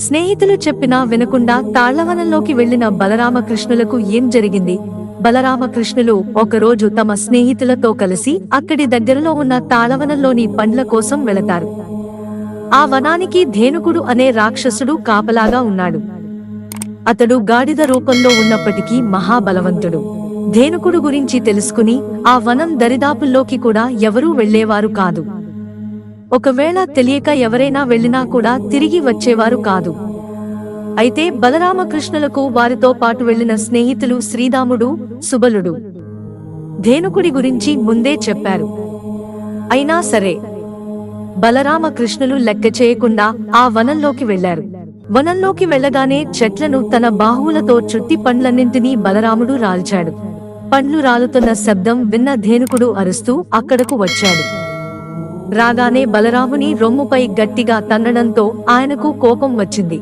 స్నేహితులు చెప్పినా వినకుండా తాళ్ళవనంలోకి వెళ్ళిన బలరామకృష్ణులకు ఏం జరిగింది? బలరామకృష్ణులు ఒకరోజు తమ స్నేహితులతో కలిసి అక్కడి దగ్గరలో ఉన్న తాళవనంలోని పండ్ల కోసం వెళతారు. ఆ వనానికి ధేనుకుడు అనే రాక్షసుడు కాపలాగా ఉన్నాడు. అతడు గాడిద రూపంలో ఉన్నప్పటికీ మహాబలవంతుడు. ధేనుకుడు గురించి తెలుసుకుని ఆ వనం దరిదాపుల్లోకి కూడా ఎవరూ వెళ్ళేవారు కాదు. ఒకవేళ తెలియక ఎవరైనా వెళ్ళినా కూడా తిరిగి వచ్చేవారు కాదు. అయితే బలరామకృష్ణులకు వారితో పాటు వెళ్ళిన స్నేహితులు శ్రీరాముడు సుబలుడు. ధేనుకుడి గురించి ముందే చెప్పారు. అయినా సరే బలరామకృష్ణులు లెక్క చేయకుండా ఆ వనంలోకి వెళ్ళారు వనంలోకి వెళ్ళగానే చెట్లను తన బాహువులతో చుట్టి పండ్లన్నింటినీ బలరాముడు రాల్చాడు. పండ్లు రాలుతున్న శబ్దం విన్న ధేనుకుడు అరుస్తూ అక్కడకు వచ్చాడు. రాగానే బలరాముని రొమ్ముపై గట్టిగా తన్నడంతో ఆయనకు కోపం వచ్చింది.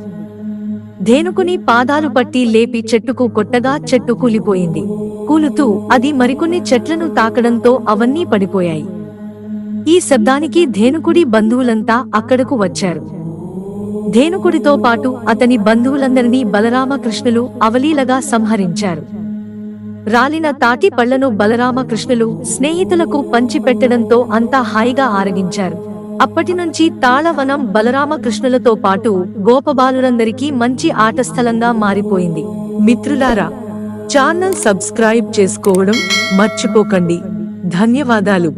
ధేనుకుని పాదాలు పట్టి లేపి చెట్టుకు కొట్టగా చెట్టు కూలిపోయింది. కూలుతూ అది మరికొన్ని చెట్లను తాకడంతో అవన్నీ పడిపోయాయి. ఈ శబ్దానికి ధేనుకుడి బంధువులంతా అక్కడకు వచ్చారు. ధేనుకుడితో పాటు అతని బంధువులందరినీ బలరామకృష్ణులు అవలీలగా సంహరించారు. రాలిన తాటి పళ్ళను బలరామకృష్ణులు స్నేహితులకు పంచిపెట్టడంతో అంతా హాయిగా ఆరగించారు. అప్పటి నుంచి తాళవనం బలరామకృష్ణులతో పాటు గోపబాలురందరికీ మంచి ఆట స్థలంగా మారిపోయింది. మిత్రులారా ఛానల్ సబ్స్క్రైబ్ చేసుకోవడం మర్చిపోకండి. ధన్యవాదాలు.